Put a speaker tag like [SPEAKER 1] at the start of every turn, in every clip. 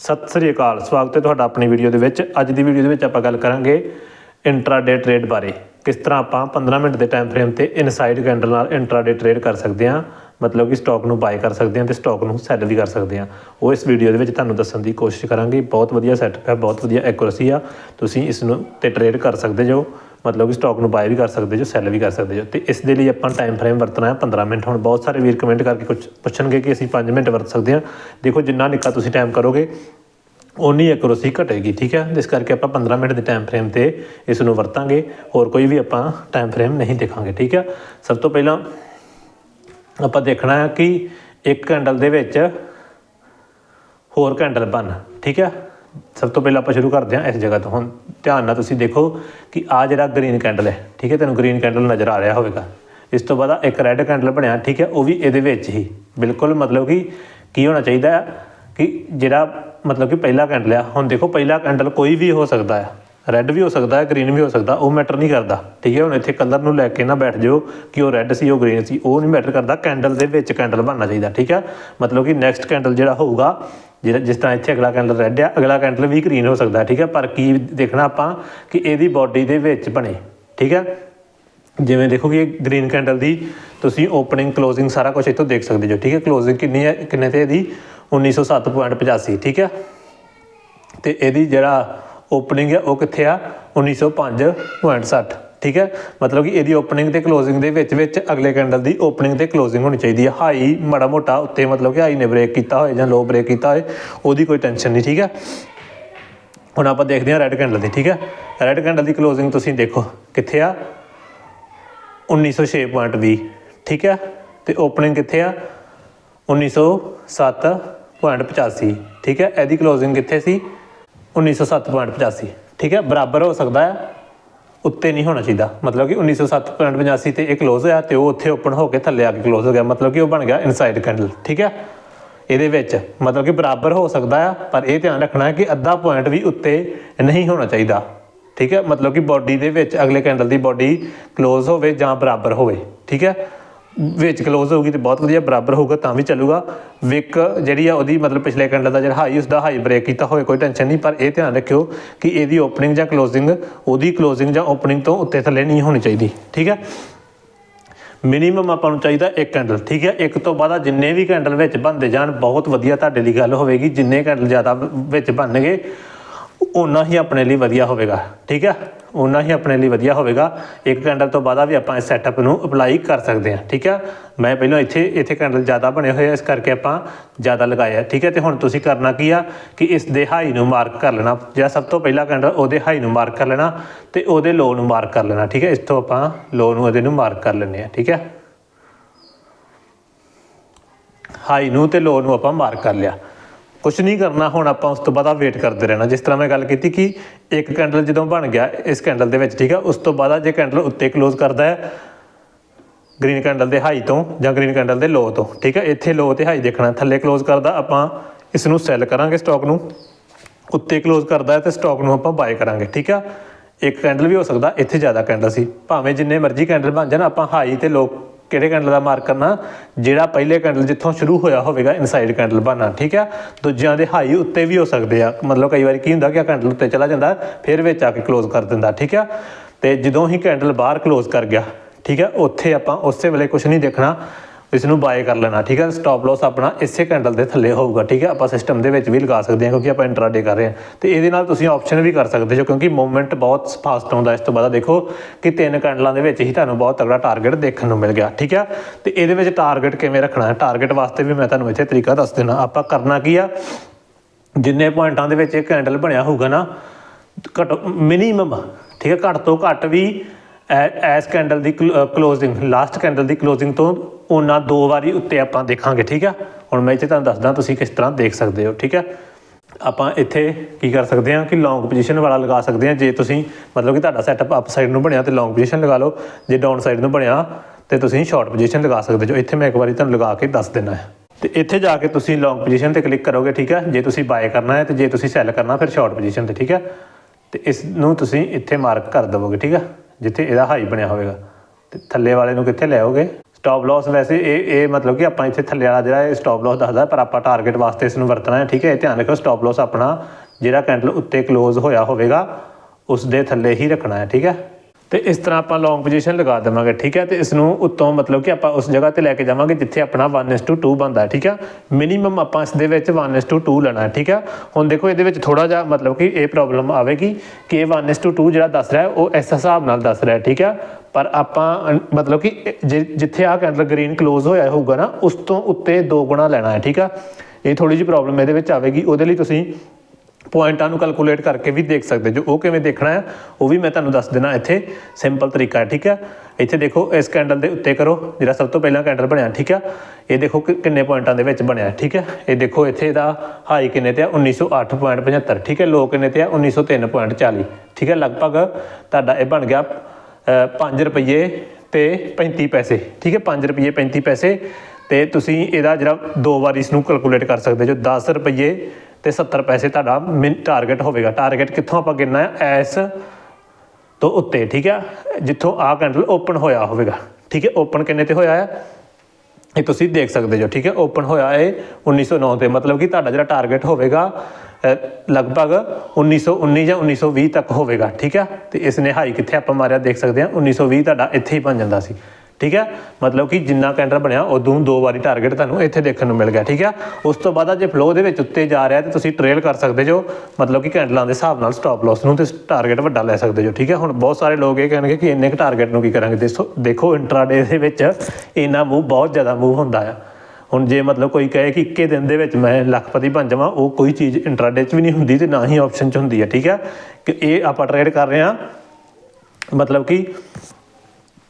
[SPEAKER 1] ਸਤਿ ਸ੍ਰੀ ਅਕਾਲ। ਸਵਾਗਤ ਹੈ ਤੁਹਾਡਾ ਆਪਣੀ ਵੀਡੀਓ ਦੇ ਵਿੱਚ। ਅੱਜ ਦੀ ਵੀਡੀਓ ਦੇ ਵਿੱਚ ਆਪਾਂ ਗੱਲ ਕਰਾਂਗੇ ਇੰਟਰਾਡੇ ਟ੍ਰੇਡ ਬਾਰੇ। ਕਿਸ ਤਰ੍ਹਾਂ ਆਪਾਂ 15 ਮਿੰਟ ਦੇ ਟਾਈਮ ਫਰੇਮ ਤੇ ਇਨਸਾਈਡ ਕੈਂਡਲ ਨਾਲ ਇੰਟਰਾਡੇ ਟ੍ਰੇਡ ਕਰ ਸਕਦੇ ਹਾਂ। ਮਤਲਬ ਕਿ ਸਟਾਕ ਨੂੰ ਬਾਏ ਕਰ ਸਕਦੇ ਹਾਂ ਤੇ ਸਟਾਕ ਨੂੰ ਸੈਲ ਵੀ ਕਰ ਸਕਦੇ ਹਾਂ। ਉਹ ਇਸ ਵੀਡੀਓ ਦੇ ਵਿੱਚ ਤੁਹਾਨੂੰ ਦੱਸਣ ਦੀ ਕੋਸ਼ਿਸ਼ ਕਰਾਂਗੇ। ਬਹੁਤ ਵਧੀਆ ਸੈਟਅਪ ਹੈ, ਬਹੁਤ ਵਧੀਆ ਐਕੂਰੇਸੀ ਆ। ਤੁਸੀਂ ਇਸ ਨੂੰ ਤੇ ਟ੍ਰੇਡ ਕਰ ਸਕਦੇ ਜੋ। ਮਤਲਬ ਕਿ ਸਟਾਕ ਨੂੰ ਬਾਏ ਵੀ ਕਰ ਸਕਦੇ ਜੋ ਸੈਲ ਵੀ ਕਰ ਸਕਦੇ ਜੋ। ਤੇ ਇਸ ਦੇ ਲਈ ਆਪਾਂ ਟਾਈਮ ਫਰੇਮ ਵਰਤਣਾ ਹੈ 15 ਮਿੰਟ। ਹੁਣ ਬਹੁਤ ਸਾਰੇ ਵੀਰ ਕਮੈਂਟ ਕਰਕੇ ਕੁਝ ਪੁੱਛਣਗੇ ਕਿ ਅਸੀਂ 5 ਮਿੰਟ ਵਰਤ ਸਕਦੇ ਹਾਂ। ਦੇਖੋ, ਜਿੰਨਾ ਨਿੱਕਾ ਤੁਸੀਂ ਟਾਈਮ ਕਰੋਗੇ ਉਨੀ ਐਕੂਰੇਸੀ ਘਟੇਗੀ, ਠੀਕ ਹੈ? ਇਸ ਕਰਕੇ ਆਪਾਂ 15 ਮਿੰਟ ਦੇ ਟਾਈਮ ਫਰੇਮ ਤੇ ਇਸ ਨੂੰ ਵਰਤਾਂਗੇ। ਹੋਰ ਕੋਈ ਵੀ ਆਪਾਂ ਟਾਈਮ ਫਰੇਮ ਨਹੀਂ ਦੇਖਾਂਗੇ, ਠੀਕ ਹੈ? ਸਭ ਤੋਂ ਪਹਿਲਾਂ ਆਪਾਂ ਦੇਖਣਾ ਹੈ ਕਿ ਇੱਕ ਕੈਂਡਲ ਦੇ ਵਿੱਚ ਹੋਰ ਕੈਂਡਲ ਬਣ ਠੀਕ ਹੈ? ਸਭ ਤੋਂ ਪਹਿਲਾਂ ਆਪਾਂ ਸ਼ੁਰੂ ਕਰਦੇ ਹਾਂ ਇਸ ਜਗ੍ਹਾ ਤੋਂ। ਹੁਣ ਧਿਆਨ ਨਾਲ ਤੁਸੀਂ ਦੇਖੋ ਕਿ ਆ ਜਿਹੜਾ ਗ੍ਰੀਨ ਕੈਂਡਲ ਹੈ, ਠੀਕ ਹੈ, ਤੈਨੂੰ ਗ੍ਰੀਨ ਕੈਂਡਲ ਨਜ਼ਰ ਆ ਰਿਹਾ ਹੋਵੇਗਾ। ਇਸ ਤੋਂ ਬਾਅਦ ਇੱਕ ਰੈੱਡ ਕੈਂਡਲ ਬਣਿਆ, ਠੀਕ ਹੈ, ਉਹ ਵੀ ਇਹਦੇ ਵਿੱਚ ਹੀ। ਬਿਲਕੁਲ ਮਤਲਬ ਕਿ ਕੀ ਹੋਣਾ ਚਾਹੀਦਾ ਹੈ ਕਿ ਜਿਹੜਾ ਮਤਲਬ ਕਿ ਪਹਿਲਾ ਕੈਂਡਲ ਆ, ਹੁਣ ਦੇਖੋ ਪਹਿਲਾ ਕੈਂਡਲ ਕੋਈ ਵੀ ਹੋ ਸਕਦਾ ਹੈ। ਰੈੱਡ ਵੀ ਹੋ ਸਕਦਾ ਹੈ ਗ੍ਰੀਨ ਵੀ ਹੋ ਸਕਦਾ, ਉਹ ਮੈਟਰ ਨਹੀਂ ਕਰਦਾ, ਠੀਕ ਹੈ, ਹੁਣ ਇੱਥੇ ਕਲਰ ਨੂੰ ਲੈ ਕੇ ਨਾ ਬੈਠ ਜਾਓ ਕਿ ਉਹ ਰੈੱਡ ਸੀ, ਉਹ ਗ੍ਰੀਨ ਸੀ, ਉਹ ਨਹੀਂ ਮੈਟਰ ਕਰਦਾ ਕੈਂਡਲ ਦੇ ਵਿੱਚ ਕੈਂਡਲ ਬਣਨਾ ਚਾਹੀਦਾ, ਠੀਕ ਹੈ। ਮਤਲਬ ਕਿ ਨੈਕਸਟ ਕੈਂਡਲ ਜਿਹੜਾ ਹੋਊਗਾ ਜਿਹੜਾ ਜਿਸ ਤਰ੍ਹਾਂ ਇੱਥੇ ਅਗਲਾ ਕੈਂਡਲ ਰੈੱਡ ਆ, ਅਗਲਾ ਕੈਂਡਲ ਵੀ ਗ੍ਰੀਨ ਹੋ ਸਕਦਾ, ਠੀਕ ਹੈ ਪਰ ਕੀ ਦੇਖਣਾ ਆਪਾਂ ਕਿ ਇਹਦੀ ਬਾਡੀ ਦੇ ਵਿੱਚ ਬਣੇ, ਠੀਕ ਹੈ ਜਿਵੇਂ ਦੇਖੋ ਕਿ ਇਹ ਗ੍ਰੀਨ ਕੈਂਡਲ ਦੀ ਤੁਸੀਂ ਓਪਨਿੰਗ ਕਲੋਜ਼ਿੰਗ ਸਾਰਾ ਕੁਝ ਇੱਥੋਂ ਦੇਖ ਸਕਦੇ ਹੋ ਠੀਕ ਹੈ ਕਲੋਜ਼ਿੰਗ ਕਿੰਨੀ ਹੈ ਕਿੰਨੇ ਤੇ ਇਹਦੀ? 1907.85 ਠੀਕ ਹੈ ਤੇ ਇਹਦੀ ਜਿਹੜਾ ਓਪਨਿੰਗ ਹੈ ਉਹ ਕਿੱਥੇ ਆ? 1905.60 ਠੀਕ ਹੈ? ਮਤਲਬ ਕਿ ਇਹਦੀ ਓਪਨਿੰਗ ਤੇ ਕਲੋਜ਼ਿੰਗ ਦੇ ਵਿੱਚ ਵਿੱਚ ਅਗਲੇ ਕੈਂਡਲ ਦੀ ਓਪਨਿੰਗ ਤੇ ਕਲੋਜ਼ਿੰਗ ਹੋਣੀ ਚਾਹੀਦੀ ਹੈ। ਹਾਈ ਮੜਾ ਮੋਟਾ, ਉੱਤੇ ਮਤਲਬ ਕਿ ਹਾਈ ਨੇ ਬ੍ਰੇਕ ਕੀਤਾ ਹੋਏ ਜਾਂ ਲੋ ਬ੍ਰੇਕ ਕੀਤਾ ਹੋਏ, ਉਹਦੀ ਕੋਈ ਟੈਨਸ਼ਨ ਨਹੀਂ, ਠੀਕ ਹੈ? ਹੁਣ ਆਪਾਂ ਦੇਖਦੇ ਹਾਂ ਰੈੱਡ ਕੈਂਡਲ ਦੀ, ਠੀਕ ਹੈ? ਰੈੱਡ ਕੈਂਡਲ ਦੀ ਕਲੋਜ਼ਿੰਗ ਤੁਸੀਂ ਦੇਖੋ ਕਿੱਥੇ ਆ? 1906.20 ਠੀਕ ਹੈ? ਤੇ ਓਪਨਿੰਗ ਕਿੱਥੇ ਆ? 1907.85 ਠੀਕ ਹੈ? ਇਹਦੀ ਕਲੋਜ਼ਿੰਗ ਕਿੱਥੇ ਸੀ? 1907.85 ਠੀਕ ਹੈ? ਬਰਾਬਰ ਹੋ ਸਕਦਾ ਹੈ। ਉੱਤੇ ਨਹੀਂ ਹੋਣਾ ਚਾਹੀਦਾ। ਮਤਲਬ ਕਿ 1907.85 ਤੇ ਇਹ ਕਲੋਜ਼ ਹੋਇਆ ਤੇ ਉਹ ਉੱਥੇ ਓਪਨ ਹੋ ਕੇ ਥੱਲੇ ਆ ਕੇ ਕਲੋਜ਼ ਹੋ ਗਿਆ। ਮਤਲਬ ਕਿ ਉਹ ਬਣ ਗਿਆ ਇਨਸਾਈਡ ਕੈਂਡਲ ਠੀਕ ਹੈ? ਇਹਦੇ ਵਿੱਚ ਮਤਲਬ ਕਿ ਬਰਾਬਰ ਹੋ ਸਕਦਾ ਆ, ਪਰ ਇਹ ਧਿਆਨ ਰੱਖਣਾ ਹੈ ਕਿ ਅੱਧਾ ਪੁਆਇੰਟ ਵੀ ਉੱਤੇ ਨਹੀਂ ਹੋਣਾ ਚਾਹੀਦਾ। ਠੀਕ ਹੈ? ਮਤਲਬ ਕਿ ਬਾਡੀ ਦੇ ਵਿੱਚ ਅਗਲੇ ਕੈਂਡਲ ਦੀ ਬਾਡੀ ਕਲੋਜ਼ ਹੋਵੇ ਜਾਂ ਬਰਾਬਰ ਹੋਵੇ। ਠੀਕ ਹੈ? ਵਿੱਚ ਕਲੋਜ਼ ਹੋਊਗੀ ਤੇ ਬਹੁਤ ਵਧੀਆ, ਬਰਾਬਰ ਹੋਊਗਾ, ਤਾਂ ਵੀ ਚੱਲੂਗਾ। ਵਿਕ ਜਿਹੜੀ ਆ ਉਹਦੀ, ਮਤਲਬ ਪਿਛਲੇ ਕੈਂਡਲ ਦਾ ਜਿਹੜਾ ਹਾਈ ਉਸਦਾ ਹਾਈ ਬ੍ਰੇਕ ਕੀਤਾ ਹੋਵੇ ਕੋਈ ਟੈਨਸ਼ਨ ਨਹੀਂ, ਪਰ ਇਹ ਧਿਆਨ ਰੱਖਿਓ ਕਿ ਇਹਦੀ ਓਪਨਿੰਗ ਜਾਂ ਕਲੋਜ਼ਿੰਗ ਉਹਦੀ ਕਲੋਜ਼ਿੰਗ ਜਾਂ ਓਪਨਿੰਗ ਤੋਂ ਉੱਤੇ ਥੱਲੇ ਨਹੀਂ ਹੋਣੀ ਚਾਹੀਦੀ, ਠੀਕ ਹੈ? ਮਿਨੀਮਮ ਆਪਾਂ ਨੂੰ ਚਾਹੀਦਾ ਇੱਕ ਕੈਂਡਲ ਠੀਕ ਹੈ? ਇੱਕ ਤੋਂ ਬਾਅਦ ਜਿੰਨੇ ਵੀ ਕੈਂਡਲ ਵਿੱਚ ਬਣਦੇ ਜਾਣ, ਬਹੁਤ ਵਧੀਆ ਤੁਹਾਡੇ ਲਈ ਗੱਲ ਹੋਵੇਗੀ, ਜਿੰਨੇ ਕੈਂਡਲ ਜ਼ਿਆਦਾ ਵਿੱਚ ਬਣਨਗੇ ਉਨਾ ਹੀ ਆਪਣੇ ਲਈ ਵਧੀਆ ਹੋਵੇਗਾ, ਠੀਕ ਹੈ? ਉਨਾ ਹੀ ਆਪਣੇ ਲਈ ਵਧੀਆ ਹੋਵੇਗਾ। ਇੱਕ ਕੈਂਡਲ ਤੋਂ ਬਾਅਦ ਵੀ ਆਪਾਂ ਇਸ ਸੈਟਅਪ ਨੂੰ ਅਪਲਾਈ ਕਰ ਸਕਦੇ ਹਾਂ, ਠੀਕ ਹੈ? ਮੈਂ ਪਹਿਲਾਂ ਇੱਥੇ ਇੱਥੇ ਕੈਂਡਲ ਜ਼ਿਆਦਾ ਬਣੇ ਹੋਏ ਆ, ਇਸ ਕਰਕੇ ਆਪਾਂ ਜ਼ਿਆਦਾ ਲਗਾਇਆ ਠੀਕ ਹੈ? ਤੇ ਹੁਣ ਤੁਸੀਂ ਕਰਨਾ ਕੀ ਆ ਕਿ ਇਸ ਦੇ ਹਾਈ ਨੂੰ ਮਾਰਕ ਕਰ ਲੈਣਾ। ਜਿਹੜਾ ਸਭ ਤੋਂ ਪਹਿਲਾ ਕੈਂਡਲ ਉਹਦੇ ਹਾਈ ਨੂੰ ਮਾਰਕ ਕਰ ਲੈਣਾ ਤੇ ਉਹਦੇ ਲੋ ਨੂੰ ਮਾਰਕ ਕਰ ਲੈਣਾ, ਠੀਕ ਹੈ? ਇਸ ਤੋਂ ਆਪਾਂ ਲੋ ਨੂੰ ਉਹਦੇ ਨੂੰ ਮਾਰਕ ਕਰ ਲੈਂਦੇ ਆ ਠੀਕ ਹੈ? ਹਾਈ ਨੂੰ ਤੇ ਲੋ ਨੂੰ ਆਪਾਂ ਮਾਰਕ ਕਰ ਲਿਆ। ਕੁਝ ਨਹੀਂ ਕਰਨਾ, ਹੁਣ ਆਪਾਂ ਉਸ ਤੋਂ ਬਾਅਦ ਆ ਵੇਟ ਕਰਦੇ ਰਹਿਣਾ। ਜਿਸ ਤਰ੍ਹਾਂ ਮੈਂ ਗੱਲ ਕੀਤੀ ਕਿ ਇੱਕ ਕੈਂਡਲ ਜਦੋਂ ਬਣ ਗਿਆ, ਇਸ ਕੈਂਡਲ ਦੇ ਵਿੱਚ, ਠੀਕ ਆ? ਉਸ ਤੋਂ ਬਾਅਦ ਜੇ ਕੈਂਡਲ ਉੱਤੇ ਕਲੋਜ਼ ਕਰਦਾ ਹੈ ਗ੍ਰੀਨ ਕੈਂਡਲ ਦੇ ਹਾਈ ਤੋਂ ਜਾਂ ਗ੍ਰੀਨ ਕੈਂਡਲ ਦੇ ਲੋ ਤੋਂ, ਠੀਕ ਹੈ ਇੱਥੇ ਲੋ ਤੇ ਹਾਈ ਦੇਖਣਾ, ਥੱਲੇ ਕਲੋਜ਼ ਕਰਦਾ, ਆਪਾਂ ਇਸ ਨੂੰ ਸੈਲ ਕਰਾਂਗੇ ਸਟਾਕ ਨੂੰ। ਉੱਤੇ ਕਲੋਜ਼ ਕਰਦਾ ਹੈ ਤੇ ਸਟਾਕ ਨੂੰ ਆਪਾਂ ਬਾਏ ਕਰਾਂਗੇ, ਠੀਕ ਆ? ਇੱਕ ਕੈਂਡਲ ਵੀ ਹੋ ਸਕਦਾ, ਇੱਥੇ ਜ਼ਿਆਦਾ ਕੈਂਡਲ ਸੀ। ਭਾਵੇਂ ਜਿੰਨੇ ਮਰਜ਼ੀ ਕੈਂਡਲ ਬਣ ਜਾਣ, ਆਪਾਂ ਹਾਈ ਤੇ ਲੋ ਕਿਹੜੇ ਕੈਂਡਲ ਦਾ ਮਾਰਕ ਕਰਨਾ, ਜਿਹੜਾ ਪਹਿਲੇ ਕੈਂਡਲ ਜਿੱਥੋਂ ਸ਼ੁਰੂ ਹੋਇਆ ਹੋਵੇਗਾ ਇਨਸਾਈਡ ਕੈਂਡਲ ਬਣਨਾ ਠੀਕ ਆ? ਦੂਜਿਆਂ ਦੇ ਹਾਈ ਉੱਤੇ ਵੀ ਹੋ ਸਕਦੇ ਆ। ਮਤਲਬ ਕਈ ਵਾਰੀ ਕੀ ਹੁੰਦਾ ਕਿ ਕੈਂਡਲ ਉੱਤੇ ਚਲਾ ਜਾਂਦਾ, ਫਿਰ ਵਿੱਚ ਆ ਕੇ ਕਲੋਜ਼ ਕਰ ਦਿੰਦਾ, ਠੀਕ ਆ? ਤੇ ਜਦੋਂ ਹੀ ਕੈਂਡਲ ਬਾਹਰ ਕਲੋਜ਼ ਕਰ ਗਿਆ, ਠੀਕ ਹੈ ਉੱਥੇ ਆਪਾਂ ਉਸੇ ਵੇਲੇ ਕੁਝ ਨਹੀਂ ਦੇਖਣਾ। ਇਸ ਨੂੰ ਬਾਏ ਕਰ ਲੈਣਾ, ਠੀਕ ਹੈ? ਸਟਾਪ ਲਾਸ ਆਪਣਾ ਇਸੇ ਕੈਂਡਲ ਦੇ ਥੱਲੇ ਹੋਊਗਾ, ਠੀਕ ਹੈ? ਆਪਾਂ ਸਿਸਟਮ ਦੇ ਵਿੱਚ ਵੀ ਲਗਾ ਸਕਦੇ ਹਾਂ, ਕਿਉਂਕਿ ਆਪਾਂ ਇੰਟਰਾਡੇ ਕਰ ਰਹੇ ਹਾਂ। ਤੇ ਇਹਦੇ ਨਾਲ ਤੁਸੀਂ ਆਪਸ਼ਨ ਵੀ ਕਰ ਸਕਦੇ ਹੋ, ਕਿਉਂਕਿ ਮੂਵਮੈਂਟ ਬਹੁਤ ਫਾਸਟ ਆਉਂਦਾ। ਇਸ ਤੋਂ ਬਾਅਦ ਦੇਖੋ ਕਿ ਤਿੰਨ ਕੈਂਡਲਾਂ ਦੇ ਵਿੱਚ ਹੀ ਤੁਹਾਨੂੰ ਬਹੁਤ ਤਗੜਾ ਟਾਰਗੇਟ ਦੇਖਣ ਨੂੰ ਮਿਲ ਗਿਆ, ਠੀਕ ਹੈ? ਤੇ ਇਹਦੇ ਵਿੱਚ ਟਾਰਗੇਟ ਕਿਵੇਂ ਰੱਖਣਾ ਹੈ? ਟਾਰਗੇਟ ਵਾਸਤੇ ਵੀ ਮੈਂ ਤੁਹਾਨੂੰ ਇੱਥੇ ਤਰੀਕਾ ਦੱਸ ਦੇਣਾ ਆਪਾਂ ਕਰਨਾ ਕੀ ਆ? ਜਿੰਨੇ ਪੁਆਇੰਟਾਂ ਦੇ ਵਿੱਚ ਇਹ ਕੈਂਡਲ ਬਣਿਆ ਹੋਊਗਾ ਨਾ, ਘੱਟੋ ਮਿਨੀਮਮ ਠੀਕ ਹੈ? ਘੱਟ ਤੋਂ ਘੱਟ ਵੀ ਐਸ ਕੈਂਡਲ ਦੀ ਕਲੋਜ਼ਿੰਗ ਲਾਸਟ ਕੈਂਡਲ ਦੀ ਕਲੋਜ਼ਿੰਗ ਤੋਂ ਉਹਨਾਂ ਦੋ ਵਾਰੀ ਉੱਤੇ ਆਪਾਂ ਦੇਖਾਂਗੇ, ਠੀਕ ਹੈ ਹੁਣ ਮੈਂ ਇੱਥੇ ਤੁਹਾਨੂੰ ਦੱਸਦਾ, ਤੁਸੀਂ ਕਿਸ ਤਰ੍ਹਾਂ ਦੇਖ ਸਕਦੇ ਹੋ, ਠੀਕ ਹੈ ਆਪਾਂ ਇੱਥੇ ਕੀ ਕਰ ਸਕਦੇ ਹਾਂ ਕਿ ਲੌਂਗ ਪੋਜੀਸ਼ਨ ਵਾਲਾ ਲਗਾ ਸਕਦੇ ਹਾਂ, ਜੇ ਤੁਸੀਂ ਮਤਲਬ ਕਿ ਤੁਹਾਡਾ ਸੈਟਅਪ ਅਪ ਸਾਈਡ ਨੂੰ ਬਣਿਆ ਤੇ ਲੌਂਗ ਪੋਜੀਸ਼ਨ ਲਗਾ ਲਓ, ਜੇ ਡਾਊਨ ਸਾਈਡ ਨੂੰ ਬਣਿਆ ਤੇ ਤੁਸੀਂ ਸ਼ਾਰਟ ਪੋਜੀਸ਼ਨ ਲਗਾ ਸਕਦੇ ਹੋ। ਇੱਥੇ ਮੈਂ ਇੱਕ ਵਾਰੀ ਤੁਹਾਨੂੰ ਲਗਾ ਕੇ ਦੱਸ ਦਿੰਦਾ ਹੈ। ਤੇ ਇੱਥੇ ਜਾ ਕੇ ਤੁਸੀਂ ਲੌਂਗ ਪੋਜੀਸ਼ਨ ਤੇ ਕਲਿੱਕ ਕਰੋਗੇ, ਠੀਕ ਹੈ ਜੇ ਤੁਸੀਂ ਬਾਏ ਕਰਨਾ ਹੈ ਤੇ ਜੇ ਤੁਸੀਂ ਸੈਲ ਕਰਨਾ, ਫਿਰ ਸ਼ਾਰਟ ਪੋਜੀਸ਼ਨ ਤੇ, ਠੀਕ ਹੈ ਤੇ ਇਸ ਨੂੰ ਤੁਸੀਂ ਇੱਥੇ ਮਾਰਕ ਕਰ ਦੇਵੋਗੇ, ਠੀਕ ਹੈ ਜਿੱਥੇ ਇਹਦਾ ਹਾਈ ਬਣਿਆ ਹੋਵੇਗਾ। ਤੇ ਥੱਲੇ ਵਾਲੇ ਨੂੰ ਕਿੱਥੇ ਲੈ ਸਟਾਪ ਲਾਸ ਵੈਸੇ ਇਹ ਇਹ ਮਤਲਬ ਕਿ ਆਪਾਂ ਇੱਥੇ ਥੱਲੇ ਵਾਲਾ ਜਿਹੜਾ ਇਹ ਸਟਾਪ ਲਾਸ ਦੱਸਦਾ, ਪਰ ਆਪਾਂ ਟਾਰਗੇਟ ਵਾਸਤੇ ਇਸ ਨੂੰ ਵਰਤਣਾ ਹੈ, ਠੀਕ ਹੈ? ਇਹ ਧਿਆਨ ਰੱਖੋ ਸਟਾਪ ਲਾਸ ਆਪਣਾ ਜਿਹੜਾ ਕੈਂਡਲ ਉੱਤੇ ক্লোਜ਼ ਹੋਇਆ ਹੋਵੇਗਾ ਉਸ ਦੇ ਥੱਲੇ ਹੀ ਰੱਖਣਾ ਹੈ, ਠੀਕ ਹੈ? ਤੇ ਇਸ ਤਰ੍ਹਾਂ ਆਪਾਂ ਲੌਂਗ ਪੋਜੀਸ਼ਨ ਲਗਾ ਦੇਵਾਂਗੇ, ਠੀਕ ਹੈ? ਤੇ ਇਸ ਨੂੰ ਉੱਤੋਂ ਮਤਲਬ ਕਿ ਆਪਾਂ ਉਸ ਜਗ੍ਹਾ ਤੇ ਲੈ ਕੇ ਜਾਵਾਂਗੇ ਜਿੱਥੇ ਆਪਣਾ 1:2 ਬਣਦਾ ਠੀਕ ਹੈ? ਮਿਨੀਮਮ ਆਪਾਂ ਇਸ ਦੇ ਵਿੱਚ 1:2 ਲੈਣਾ ਠੀਕ ਹੈ? ਹੁਣ ਦੇਖੋ, ਇਹਦੇ ਵਿੱਚ ਥੋੜਾ ਜਿਹਾ ਮਤਲਬ ਕਿ ਇਹ ਪ੍ਰੋਬਲਮ ਆਵੇਗੀ ਕਿ ਇਹ 1:2 ਜਿਹੜਾ ਦੱਸ ਰਿਹਾ ਉਹ ਇਸ ਹਿਸਾਬ ਨਾਲ ਦੱਸ ਰਿਹਾ ਠੀਕ ਹੈ? ਪਰ ਆਪਾਂ ਮਤਲਬ ਕਿ, ਇਹ ਜਿੱਥੇ ਆ ਕੈਂਡਲ ਗ੍ਰੀਨ ক্লোਜ਼ ਹੋਇਆ ਹੋਊਗਾ ਨਾ, ਉਸ ਤੋਂ ਉੱਤੇ ਦੋ ਗੁਣਾ ਲੈਣਾ ਹੈ, ਠੀਕ ਆ? ਇਹ ਥੋੜੀ ਜਿਹੀ ਪ੍ਰੋਬਲਮ ਇਹਦੇ ਵਿੱਚ ਆਵੇਗੀ। ਉਹਦੇ ਲਈ ਤੁਸੀਂ ਪੁਆਇੰਟਾਂ ਨੂੰ ਕੈਲਕੂਲੇਟ ਕਰਕੇ ਵੀ ਦੇਖ ਸਕਦੇ ਜੋ ਉਹ ਕਿਵੇਂ ਦੇਖਣਾ ਹੈ, ਉਹ ਵੀ ਮੈਂ ਤੁਹਾਨੂੰ ਦੱਸ ਦੇਣਾ ਇੱਥੇ। ਸਿੰਪਲ ਤਰੀਕਾ ਹੈ, ਠੀਕ ਹੈ ਇੱਥੇ ਦੇਖੋ, ਇਸ ਕੈਂਡਲ ਦੇ ਉੱਤੇ ਕਰੋ, ਜਿਹੜਾ ਸਭ ਤੋਂ ਪਹਿਲਾਂ ਕੈਂਡਲ ਬਣਿਆ, ਠੀਕ ਹੈ ਇਹ ਦੇਖੋ ਕਿ ਕਿੰਨੇ ਪੁਆਇੰਟਾਂ ਦੇ ਵਿੱਚ ਬਣਿਆ, ਠੀਕ ਹੈ ਇਹ ਦੇਖੋ, ਇੱਥੇ ਇਹਦਾ ਹਾਈ ਕਿੰਨੇ ਤੇ ਆ? 1908.75 ਠੀਕ ਹੈ ਲੋ ਕਿੰਨੇ ਤੇ ਆ? 1903.40 ਠੀਕ ਹੈ ਲਗਭਗ ਤੁਹਾਡਾ ਇਹ ਬਣ ਗਿਆ 5 ਰੁਪਏ ਤੇ 35 ਪੈਸੇ, ਠੀਕ ਹੈ? 5 ਰੁਪਏ 35 ਪੈਸੇ ਤੇ ਤੁਸੀਂ ਇਹਦਾ ਜਿਹੜਾ ਦੋ ਵਾਰ ਇਸ ਨੂੰ ਕੈਲਕੂਲੇਟ ਕਰ ਸਕਦੇ ਜੋ 10 ਰੁਪਏ ਤੇ 70 ਪੈਸੇ ਤੁਹਾਡਾ ਮਿਨ ਟਾਰਗੇਟ ਹੋਵੇਗਾ। ਟਾਰਗੇਟ ਕਿੱਥੋਂ ਆਪਾਂ ਗਿਣਨਾ ਹੈ? ਐਸ ਤੋਂ ਉੱਤੇ, ਠੀਕ ਹੈ? ਜਿੱਥੋਂ ਆ ਕੈਂਡਲ ਓਪਨ ਹੋਇਆ ਹੋਵੇਗਾ, ਠੀਕ ਹੈ? ਓਪਨ ਕਿੰਨੇ ਤੇ ਹੋਇਆ ਹੈ? ਇਹ ਤੁਸੀਂ ਦੇਖ ਸਕਦੇ ਜੋ, ਠੀਕ ਹੈ? ਓਪਨ ਹੋਇਆ ਹੈ 1909 ਤੇ, ਮਤਲਬ ਕਿ ਤੁਹਾਡਾ ਜਿਹੜਾ ਟਾਰਗੇਟ ਹੋਵੇਗਾ ਲਗਭਗ 1919 ਜਾਂ 1920 ਤੱਕ ਹੋਵੇਗਾ, ਠੀਕ ਹੈ? ਤੇ ਇਸ ਨੇ ਹਾਈ ਕਿੱਥੇ ਆਪਾਂ ਮਾਰਿਆ, ਦੇਖ ਸਕਦੇ ਹਾਂ 1920 ਤੁਹਾਡਾ ਇੱਥੇ ਹੀ ਬਣ ਜਾਂਦਾ ਸੀ, ਠੀਕ ਹੈ? ਮਤਲਬ ਕਿ ਜਿੰਨਾ ਕੈਂਡਲ ਬਣਿਆ, ਉਦੋਂ ਦੋ ਵਾਰੀ ਟਾਰਗੇਟ ਤੁਹਾਨੂੰ ਇੱਥੇ ਦੇਖਣ ਨੂੰ ਮਿਲ ਗਿਆ, ਠੀਕ ਹੈ? ਉਸ ਤੋਂ ਬਾਅਦ ਜੇ ਫਲੋ ਦੇ ਵਿੱਚ ਉੱਤੇ ਜਾ ਰਿਹਾ ਤੇ ਤੁਸੀਂ ਟ੍ਰੇਲ ਕਰ ਸਕਦੇ ਜੋ, ਮਤਲਬ ਕਿ ਕੈਂਡਲਾਂ ਦੇ ਹਿਸਾਬ ਨਾਲ ਸਟਾਪ ਲਾਸ ਨੂੰ ਤੇ ਟਾਰਗੇਟ ਵੱਡਾ ਲੈ ਸਕਦੇ ਜੋ, ਠੀਕ ਹੈ? ਹੁਣ ਬਹੁਤ ਸਾਰੇ ਲੋਕ ਇਹ ਕਹਿਣਗੇ ਕਿ ਇੰਨੇ ਕੁ ਟਾਰਗੇਟ ਨੂੰ ਕੀ ਕਰਾਂਗੇ? ਦੇਖੋ ਦੇਖੋ ਇੰਟਰਾਡੇ ਦੇ ਵਿੱਚ ਇੰਨਾ ਮੂਵ ਬਹੁਤ ਜ਼ਿਆਦਾ ਮੂਵ ਹੁੰਦਾ ਆ। ਹੁਣ ਜੇ ਮਤਲਬ ਕੋਈ ਕਹੇ ਕਿ ਇੱਕੇ ਦਿਨ ਦੇ ਵਿੱਚ ਮੈਂ ਲੱਖਪਤੀ ਬਣ ਜਾਵਾਂ, ਉਹ ਕੋਈ ਚੀਜ਼ ਇੰਟਰਾਡੇ 'ਚ ਵੀ ਨਹੀਂ ਹੁੰਦੀ ਤੇ ਨਾ ਹੀ ਆਪਸ਼ਨ 'ਚ ਹੁੰਦੀ ਹੈ, ਠੀਕ ਹੈ? ਕਿ ਇਹ ਆਪਾਂ ਟ੍ਰੇਡ ਕਰ ਰਹੇ ਹਾਂ, ਮਤਲਬ ਕਿ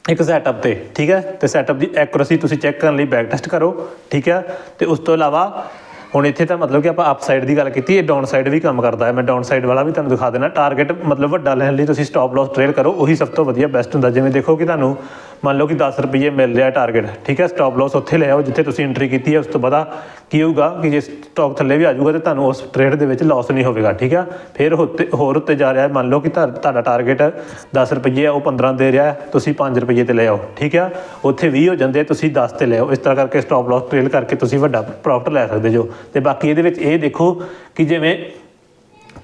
[SPEAKER 1] ਇੱਕ ਸੈਟਅਪ ਤੇ, ਠੀਕ ਹੈ? ਤੇ ਸੈਟਅਪ ਦੀ ਐਕੂਰੇਸੀ ਤੁਸੀਂ ਚੈੱਕ ਕਰਨ ਲਈ ਬੈਕ ਟੈਸਟ ਕਰੋ, ਠੀਕ ਹੈ? ਤੇ ਉਸ ਤੋਂ ਇਲਾਵਾ ਹੁਣ ਇੱਥੇ ਤਾਂ ਮਤਲਬ ਕਿ ਆਪਾਂ ਅਪਸਾਈਡ ਦੀ ਗੱਲ ਕੀਤੀ, ਇਹ ਡਾਊਨ ਸਾਈਡ ਵੀ ਕੰਮ ਕਰਦਾ ਹੈ। ਮੈਂ ਡਾਊਨ ਸਾਈਡ ਵਾਲਾ ਵੀ ਤੁਹਾਨੂੰ ਦਿਖਾ ਦੇਣਾ ਟਾਰਗੇਟ ਮਤਲਬ ਵੱਡਾ ਲੈਣ ਲਈ ਤੁਸੀਂ ਸਟਾਪ ਲਾਸ ਟ੍ਰੇਲ ਕਰੋ, ਉਹੀ ਸਭ ਤੋਂ ਵਧੀਆ ਬੈਸਟ ਹੁੰਦਾ। ਜਿਵੇਂ ਦੇਖੋ ਕਿ ਤੁਹਾਨੂੰ ਮੰਨ ਲਓ ਕਿ 10 ਰੁਪਏ ਮਿਲ ਰਿਹਾ ਟਾਰਗੇਟ ਠੀਕ ਹੈ ਸਟਾਪ ਲਾਸ ਉੱਥੇ ਲੈ ਆਓ, ਜਿੱਥੇ ਤੁਸੀਂ ਐਂਟਰੀ ਕੀਤੀ ਹੈ, ਉਸ ਤੋਂ ਬਾਅਦ ਕੀ ਹੋਊਗਾ ਕਿ ਜੇ ਸਟਾਕ ਥੱਲੇ ਵੀ ਆ ਜਾਊਗਾ ਤੇ ਤੁਹਾਨੂੰ ਉਸ ਟ੍ਰੇਡ ਦੇ ਵਿੱਚ ਲਾਸ ਨਹੀਂ ਹੋਵੇਗਾ, ਠੀਕ ਹੈ। ਫਿਰ ਉੱਤੇ, ਹੋਰ ਉੱਤੇ ਜਾ ਰਿਹਾ ਮੰਨ ਲਓ ਕਿ ਤੁਹਾ- ਤੁਹਾਡਾ ਟਾਰਗੇਟ 10 ਰੁਪਏ ਹੈ ਉਹ 15 ਦੇ ਰਿਹਾ ਤੁਸੀਂ 5 ਰੁਪਏ ਤੇ ਲੈ ਆਓ, ਠੀਕ ਹੈ। ਉੱਥੇ 20 ਹੋ ਜਾਂਦੇ ਤੁਸੀਂ 10 ਤੇ ਲੈ ਆਓ, ਇਸ ਤਰ੍ਹਾਂ ਕਰਕੇ ਸਟਾਪ ਲਾਸ ਟ੍ਰੇਲ ਕਰਕੇ ਤੁਸੀਂ ਵੱਡਾ ਪ੍ਰੋਫਿਟ ਲੈ ਸਕਦੇ ਜੋ। ਤੇ ਬਾਕੀ ਇਹਦੇ ਵਿੱਚ ਇਹ ਦੇਖੋ ਕਿ ਜਿਵੇਂ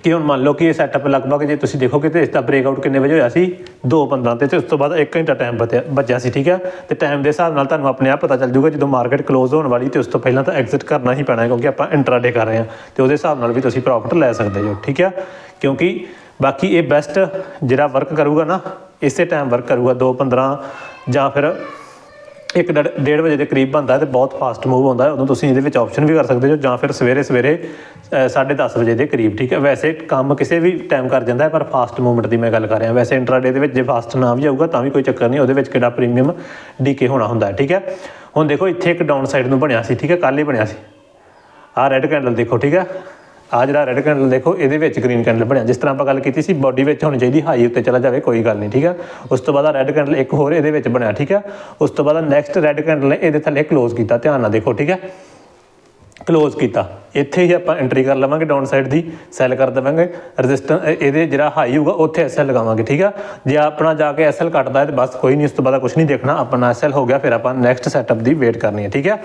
[SPEAKER 1] ਕਿ ਹੁਣ ਮੰਨ ਲਓ ਕਿ ਇਹ ਸੈਟਅਪ ਲਗਭਗ ਜੇ ਤੁਸੀਂ ਦੇਖੋਗੇ ਤੇ ਇਸ ਦਾ ਬ੍ਰੇਕਆਊਟ ਕਿੰਨੇ ਵਜੇ ਹੋਇਆ ਸੀ? 2:15 ਤੇ ਤੇ ਉਸ ਤੋਂ ਬਾਅਦ 1 ਘੰਟਾ ਟਾਈਮ ਬਚਿਆ ਬਚਿਆ ਸੀ, ਠੀਕ ਹੈ ਤੇ ਟਾਈਮ ਦੇ ਹਿਸਾਬ ਨਾਲ ਤੁਹਾਨੂੰ ਆਪਣੇ ਆਪ ਪਤਾ ਚੱਲ ਜਾਊਗਾ ਜਦੋਂ ਮਾਰਕੀਟ ਕਲੋਜ਼ ਹੋਣ ਵਾਲੀ ਤੇ ਉਸ ਤੋਂ ਪਹਿਲਾਂ ਤਾਂ ਐਗਜ਼ਿਟ ਕਰਨਾ ਹੀ ਪੈਣਾ ਕਿਉਂਕਿ ਆਪਾਂ ਇੰਟਰਾਡੇ ਕਰ ਰਹੇ ਹਾਂ। ਤੇ ਉਹਦੇ ਹਿਸਾਬ ਨਾਲ ਵੀ ਤੁਸੀਂ ਪ੍ਰੋਫਿਟ ਲੈ ਸਕਦੇ ਹੋ, ਠੀਕ ਹੈ ਕਿਉਂਕਿ ਬਾਕੀ ਇਹ ਬੈਸਟ ਜਿਹੜਾ ਵਰਕ ਕਰੂਗਾ ਨਾ, ਇਸੇ ਟਾਈਮ ਵਰਕ ਕਰੂਗਾ 2:15 ਜਾਂ ਫਿਰ ਇੱਕ ਡੇਢ ਵਜੇ ਦੇ ਕਰੀਬ ਬਣਦਾ ਹੈ ਤੇ ਬਹੁਤ ਫਾਸਟ ਮੂਵ ਹੁੰਦਾ ਉਦੋਂ ਤੁਸੀਂ ਇਹਦੇ ਵਿੱਚ ਆਪਸ਼ਨ ਵੀ ਕਰ ਸਕਦੇ ਹੋ, ਜਾਂ ਫਿਰ ਸਵੇਰੇ ਸਵੇਰੇ 10:30 ਵਜੇ ਦੇ ਕਰੀਬ, ਠੀਕ ਹੈ? ਵੈਸੇ ਕੰਮ ਕਿਸੇ ਵੀ ਟਾਈਮ ਕਰ ਜਾਂਦਾ ਹੈ, ਪਰ ਫਾਸਟ ਮੂਵਮੈਂਟ ਦੀ ਮੈਂ ਗੱਲ ਕਰ ਰਿਹਾ। ਵੈਸੇ ਇੰਟਰਾਡੇ ਦੇ ਵਿੱਚ ਜੇ ਫਾਸਟ ਨਾ ਵੀ ਆਊਗਾ ਤਾਂ ਵੀ ਕੋਈ ਚੱਕਰ ਨਹੀਂ, ਉਹਦੇ ਵਿੱਚ ਕਿਹੜਾ ਪ੍ਰੀਮੀਅਮ ਡੀਕੇ ਹੋਣਾ ਹੁੰਦਾ ਠੀਕ ਹੈ? ਹੁਣ ਦੇਖੋ, ਇੱਥੇ ਇੱਕ ਡਾਊਨ ਸਾਈਡ ਨੂੰ ਬਣਿਆ ਸੀ, ਠੀਕ ਹੈ? ਕੱਲ ਹੀ ਬਣਿਆ ਸੀ। ਆਹ ਰੈੱਡ ਕੈਂਡਲ ਦੇਖੋ, ਠੀਕ ਹੈ? ਆ ਜਿਹੜਾ ਰੈੱਡ ਕੈਂਡਲ ਦੇਖੋ, ਇਹਦੇ ਵਿੱਚ ਗ੍ਰੀਨ ਕੈਂਡਲ ਬਣਿਆ। ਜਿਸ ਤਰ੍ਹਾਂ ਆਪਾਂ ਗੱਲ ਕੀਤੀ ਸੀ ਬਾਡੀ ਵਿੱਚ ਹੋਣੀ ਚਾਹੀਦੀ ਹਾਈ ਉੱਤੇ ਚਲਾ ਜਾਵੇ, ਕੋਈ ਗੱਲ ਨਹੀਂ, ਠੀਕ ਹੈ ਉਸ ਤੋਂ ਬਾਅਦ ਰੈੱਡ ਕੈਂਡਲ ਇੱਕ ਹੋਰ ਇਹਦੇ ਵਿੱਚ ਬਣਿਆ, ਠੀਕ ਹੈ ਉਸ ਤੋਂ ਬਾਅਦ ਨੈਕਸਟ ਰੈੱਡ ਕੈਂਡਲ ਨੇ ਇਹਦੇ ਥੱਲੇ ਕਲੋਜ਼ ਕੀਤਾ, ਧਿਆਨ ਨਾਲ ਦੇਖੋ, ਠੀਕ ਹੈ ਕਲੋਜ਼ ਕੀਤਾ। ਇੱਥੇ ਹੀ ਆਪਾਂ ਐਂਟਰੀ ਕਰ ਲਵਾਂਗੇ ਡਾਊਨ ਸਾਈਡ ਦੀ ਸੈਲ ਕਰ ਦੇਵਾਂਗੇ। ਰੈਜ਼ਿਸਟੈਂਸ ਇਹਦੇ ਜਿਹੜਾ ਹਾਈ ਹੋਊਗਾ, ਉੱਥੇ ਐਸਐਲ ਲਗਾਵਾਂਗੇ, ਠੀਕ ਆ? ਜੇ ਆਪਣਾ ਜਾ ਕੇ ਐਸਐਲ ਕੱਟਦਾ ਹੈ ਤੇ ਬਸ ਕੋਈ ਨਹੀਂ, ਉਸ ਤੋਂ ਬਾਅਦ ਕੁਝ ਨਹੀਂ ਦੇਖਣਾ। ਆਪਣਾ ਐਸਐਲ ਹੋ ਗਿਆ, ਫਿਰ ਆਪਾਂ ਨੈਕਸਟ ਸੈਟਅਪ ਦੀ ਵੇਟ ਕਰਨੀ ਹੈ, ਠੀਕ ਹੈ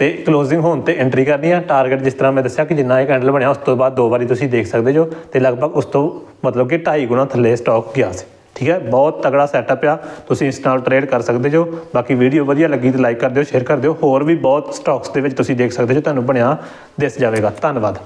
[SPEAKER 1] ਤੇ ਕਲੋਜ਼ਿੰਗ ਹੋਣ ਤੇ ਐਂਟਰੀ ਕਰਨੀ ਆ। ਟਾਰਗੇਟ ਜਿਸ ਤਰ੍ਹਾਂ ਮੈਂ ਦੱਸਿਆ ਕਿ ਜਿੰਨਾ ਇਹ ਕੈਂਡਲ ਬਣਿਆ, ਉਸ ਤੋਂ ਬਾਅਦ ਦੋ ਵਾਰੀ ਤੁਸੀਂ ਦੇਖ ਸਕਦੇ ਜੋ ਤੇ ਲਗਭਗ ਉਸ ਤੋਂ ਮਤਲਬ ਕਿ 2.5 ਗੁਣਾ ਥੱਲੇ ਸਟਾਕ ਗਿਆ ਸੀ। ਠੀਕ ਹੈ? ਬਹੁਤ ਤਗੜਾ ਸੈਟਅਪ ਆ। ਤੁਸੀਂ ਇਸ ਨਾਲ ਟ੍ਰੇਡ ਕਰ ਸਕਦੇ ਜੋ। ਬਾਕੀ ਵੀਡੀਓ ਵਧੀਆ ਲੱਗੀ ਤੇ ਲਾਈਕ ਕਰ ਦਿਓ ਸ਼ੇਅਰ ਕਰ ਦਿਓ। ਹੋਰ ਵੀ ਬਹੁਤ ਸਟਾਕਸ ਦੇ ਵਿੱਚ ਤੁਸੀਂ ਦੇਖ ਸਕਦੇ ਜੋ ਤੁਹਾਨੂੰ ਬਣਿਆ, ਦਿਸ ਜਾਵੇਗਾ। ਧੰਨਵਾਦ।